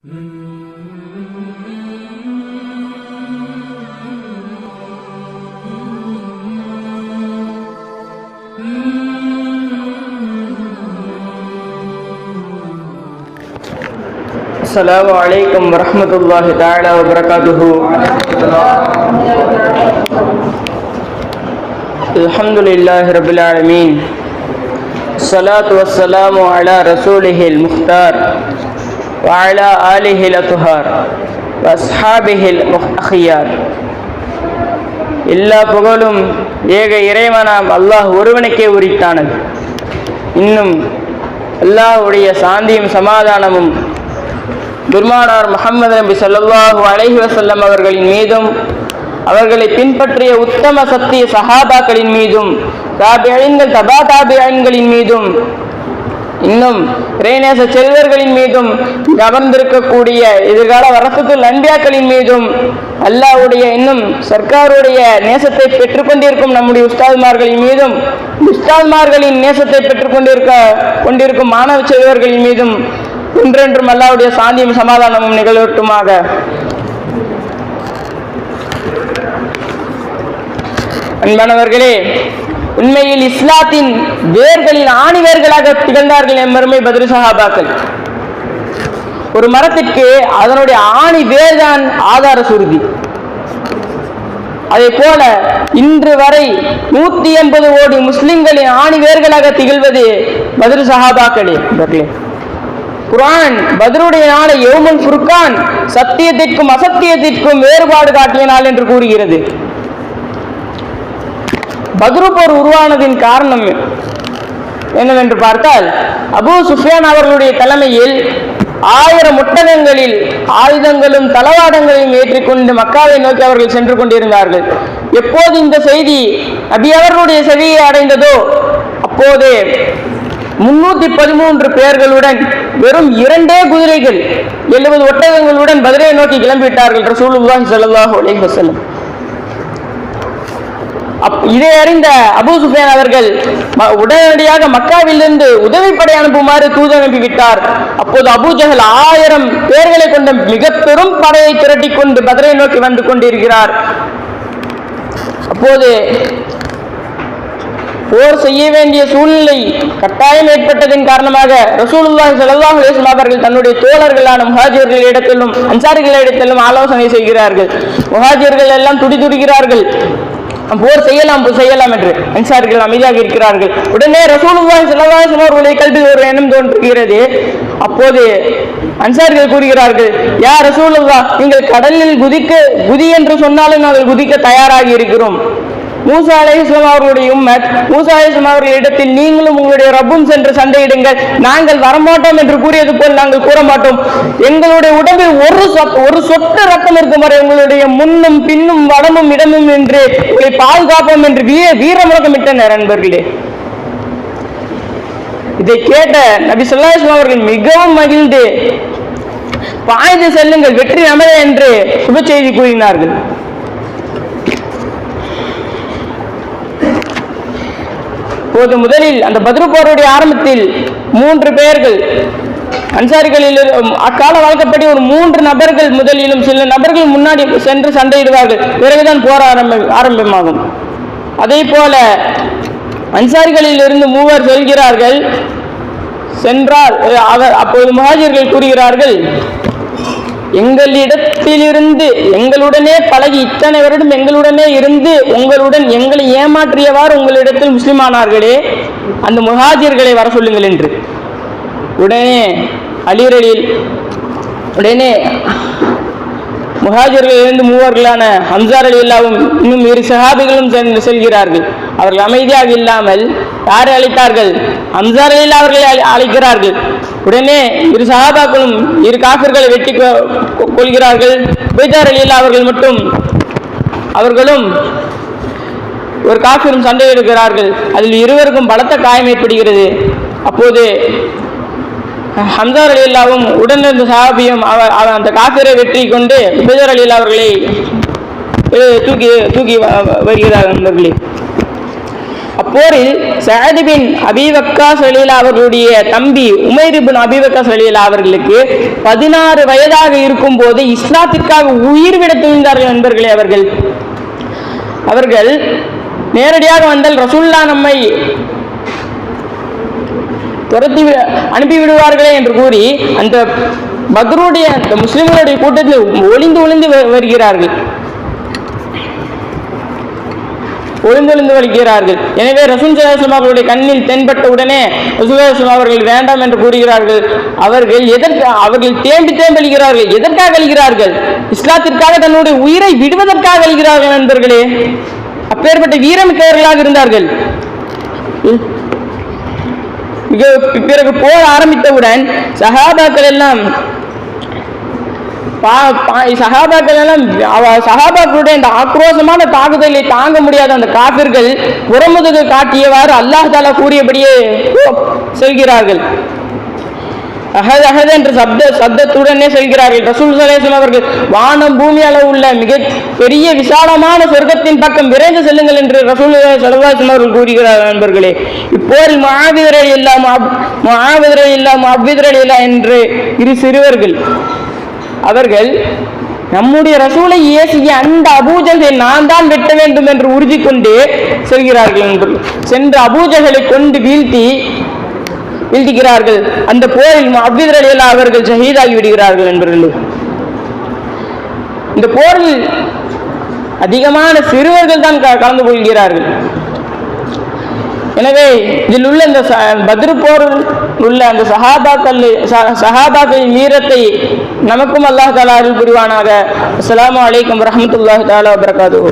السلام عليكم ورحمة الله تعالى وبركاته. الحمد لله رب العالمين. الصلاة والسلام على رسوله المختار. وعلى آله الأطهار وأصحابه الأخيار எல்லா புகழும் ஏக இறைவனாம் அல்லாஹ் ஒருவனுக்கே உரித்தானது இன்னும் அல்லாஹ்வுடைய சாந்தியும் சமாதானமும் பெருமானார் முஹம்மது நபி ஸல்லல்லாஹு அலைஹி வஸல்லம் அவர்களின் மீதும் அவர்களை பின்பற்றிய உத்தம சத்திய சஹாபாக்களின் மீதும் தாபியன்கள் தபா தாபியன்களின் மீதும் இன்னும் இறைநேச செல்வர்களின் மீதும் கவர்ந்திருக்கக்கூடிய எதிர்கால வரத்துக்குள் அன்பியாக்களின் மீதும் அல்லாவுடைய இன்னும் சர்க்காருடைய நேசத்தை பெற்றுக்கொண்டிருக்கும் நம்முடைய உஸ்தாதுமார்களின் மீதும் உஸ்தாத்மார்களின் நேசத்தை பெற்றுக்கொண்டிருக்க கொண்டிருக்கும் மாணவ செல்வர்களின் மீதும் இன்றென்றும் அல்லாவுடைய சாந்தியும் சமாதானமும் நிகழட்டுமாக. அன்பானவர்களே உண்மையில் இஸ்லாத்தின் வேர்களின் ஆணிவேர்களாக திகழ்ந்தார்கள் என்பருமை பதில் சஹாபாக்கள். ஒரு மரத்திற்கு அதனுடைய ஆணி வேர்தான் ஆதார சுருதி. அதே போல இன்று வரை நூத்தி எண்பது கோடி முஸ்லிம்களின் ஆணி வேர்களாக திகழ்வது பதில் சஹாபாக்களே. குரான் பதிலுடைய நாளை யௌமுல் ஃபுர்கான் சத்தியத்திற்கும் அசத்தியத்திற்கும் வேறுபாடு காட்டிய நாள் என்று கூறுகிறது. பத்ரு உருவானதின் காரணம் என்னவென்று பார்த்தால் அபு சுஃபியான் அவர்களுடைய தலைமையில் ஆயிரம் ஒட்டகங்களில் ஆயுதங்களும் தளவாடங்களையும் ஏற்றிக்கொண்டு மக்காவை நோக்கி அவர்கள் சென்று கொண்டிருந்தார்கள். எப்போது இந்த செய்தி நபி அவர்களுடைய செவியை அடைந்ததோ அப்போதே முன்னூத்தி பதிமூன்று பேர்களுடன் வெறும் இரண்டே குதிரைகள் எழுபது ஒட்டகங்களுடன் பதிலை நோக்கி கிளம்பிவிட்டார்கள் ரசூலுல்லாஹி ஸல்லல்லாஹு அலைஹி உலக செல்லும் இதை அறிந்த அபு சுஃபியான் அவர்கள் உடனடியாக மக்காவிலிருந்து உதவிப்படை அனுப்புமாறு தூது அனுப்பிவிட்டார். அப்போது அபூ ஆயிரம் பேர்களை கொண்ட மிக பெரும் படையை திரட்டி கொண்டு பதரை நோக்கி வந்து கொண்டிருக்கிறார். அப்போது போர் செய்ய வேண்டிய சூழ்நிலை கட்டாயம் ஏற்பட்டதன் காரணமாக ரசூலுல்லாஹி ஸல்லல்லாஹு அலைஹி வஸல்லம் அவர்கள் தன்னுடைய தோழர்களான முஹாஜிர்களிடத்திலும் அன்சாரிகளிடத்திலும் ஆலோசனை செய்கிறார்கள். முஹாஜிர்கள் எல்லாம் துடிதுடிக்கிறார்கள். போர் செய்யலாம் செய்யலாம் என்று அன்சாரிகள் அமைதியாக இருக்கிறார்கள். உடனே ரசூலுல்லாஹி ஸல்லல்லாஹு அலைஹி கல்வி அவர்களுடைய ஒரு எண்ணம் தோன்றுகிறது. அப்போது அன்சாரிகள் கூறுகிறார்கள் யா ரசூலுல்லாஹ் நீங்கள் கடலில் குதிக்க குதி என்று சொன்னாலும் நாங்கள் குதிக்க தயாராகி இருக்கிறோம். மூசா அலைஹிஸ்லாம் அவர்களுடைய உம்மத் மூசா அலைஹிஸ்லாம் அவர்களிடத்தில் நீங்களும் உங்களுடைய ரப்பும் சென்று சண்டையிடுங்கள். நாங்கள் வரமாட்டோம் என்று கூறியது போல் நாங்கள் கூற மாட்டோம். எங்களுடைய உடம்பில் ஒரு ஒரு சொட்டு ரத்தம் இருக்கும் வரை உங்களுடைய முன்னும் பின்னும் வடமும் இடமும் என்று உங்களை பாதுகாப்போம் என்று வீர வீர முழக்கமிட்டனர் நண்பர்களே இதை கேட்ட நபி ஸல்லல்லாஹு அலைஹி அவர்கள் மிகவும் மகிழ்ந்து பாய்ந்து செல்லுங்கள் வெற்றி நமதே என்று சுப செய்தி கூறினார்கள். அப்போது முதலில் அந்த பத்ரு போருடைய ஆரம்பத்தில் மூன்று பேர்கள் அன்சாரிகளில் அக்கால வழக்கப்படி ஒரு மூன்று நபர்கள் முதலிலும் சில நபர்கள் முன்னாடி சென்று சண்டையிடுவார்கள். பிறகுதான் போர் ஆரம்ப ஆரம்பமாகும். அதே போல அன்சாரிகளில் இருந்து மூவர் செல்கிறார்கள். சென்றால் அவர் அப்போது முஹாஜிர்கள் கூறுகிறார்கள் எங்களிடத்திலிருந்து எங்களுடனே பழகி இத்தனை வருடம் எங்களுடனே இருந்து உங்களுடன் எங்களை ஏமாற்றியவாறு உங்களிடத்தில் முஸ்லிமானார்களே அந்த முஹாஜிர்களை வர சொல்லுங்கள் என்று. உடனே அலிரலில் உடனே முஹாஜர்களிலிருந்து மூவர்களான ஹம்சார் அலி அல்லாவும் இன்னும் இரு சஹாபிகளும் செல்கிறார்கள். அவர்கள் அமைதியாக இல்லாமல் யாரை அழைத்தார்கள்? ஹம்சார் அலி அவர்களை அழைக்கிறார்கள். உடனே இரு சகாபாக்களும் இரு காஃபிர்களை வெட்டி கொ- கொள்கிறார்கள். உபைதார் அலி அவர்கள் மட்டும் அவர்களும் ஒரு காஃபிரும் சண்டையிடுகிறார்கள் அதில் இருவருக்கும் பலத்த காயம் ஏற்படுகிறது. அப்போது ஹம்சார் அலி அல்லாவும் உடன் சஹாபியும் அவர் அவர் அந்த காஃபிரை வெற்றி கொண்டு உபேதர் அலி அவர்களை தூக்கி தூக்கி வருகிறார் நண்பர்களே. அப்போரில் சஹதுபின் அபிவக்கா சலீலா அவர்களுடைய தம்பி உமைர் அபிவக்கா சலீலா அவர்களுக்கு பதினாறு வயதாக இருக்கும் போது இஸ்லாத்திற்காக உயிர் விட துணிந்தார்கள் நண்பர்களே அவர்கள். அவர்கள் நேரடியாக வந்தால் ரசுல்லா நம்மை துரத்தி அனுப்பிவிடுவார்களே அனுப்பி விடுவார்களே என்று கூறி அந்த பக்ருடைய முஸ்லிம்களுடைய கூட்டத்தில் ஒளிந்து ஒளிந்து வருகிறார்கள். ஒளிந்தொளிந்து வலிக்கிறார்கள் எனவே ரசூல் சலாஹம் அவர்களுடைய கண்ணில் தென்பட்ட உடனே ரசூல் அவர்கள் வேண்டாம் என்று கூறுகிறார்கள். அவர்கள் எதற்கு அவர்கள் தேம்பி தேம்பி அழிகிறார்கள். எதற்காக அழிகிறார்கள்? இஸ்லாத்திற்காக தன்னுடைய உயிரை விடுவதற்காக அழிகிறார்கள் நண்பர்களே. அப்பேற்பட்ட வீரமிக்கவர்களாக இருந்தார்கள். மிக பிறகு போர் ஆரம்பித்தவுடன் சஹாபாக்கள் எல்லாம் பா- பா- எல்லாம் சகாபாக்களுடைய இந்த ஆக்ரோஷமான தாக்குதலை தாங்க முடியாத அந்த காபிர்கள் புறமுதுகு காட்டியவாறு அல்லாஹ் தாலா கூறியபடியே செல்கிறார்கள். அஹத் அஹத் என்ற சப்த சப்தத்துடனே செல்கிறார்கள். ரசூல் சலேசம் அவர்கள் வானம் பூமி அளவு உள்ள மிக பெரிய விசாலமான சொர்க்கத்தின் பக்கம் விரைந்து செல்லுங்கள் என்று ரசூல் சலவாசம் அவர்கள் கூறுகிறார் நண்பர்களே. இப்போரில் மகாவிதரல் இல்லாம மகாவிதரல் இல்லாம அவ்விதரல் இல்லா என்று இரு சிறுவர்கள் அவர்கள் நம்முடைய ரசூலை இயேசிய அந்த அபூஜலை நான் தான் வெட்ட வேண்டும் என்று உறுதி கொண்டு செல்கிறார்கள் என்று. சென்று அபூஜகளை கொண்டு வீழ்த்தி வீழ்த்துகிறார்கள். அந்த போரில் அவ்விதரையில் அவர்கள் ஷஹீதாகி விடுகிறார்கள் நண்பர்களே இந்த போரில் அதிகமான சிறுவர்கள் தான் க- கலந்து கொள்கிறார்கள். எனவே இதில் உள்ள இந்த ச- பத்ரு போரில் உள்ள அந்த சஹாபாக்கள் சஹாபாக்களின் வீரத்தை நமக்கும் அல்லாஹ் தாலா அருள் புரிவானாக. அஸ்லாம் அலைக்கும் வரஹ்மத்துல்லாஹி தஆலா வபரகாதுஹு.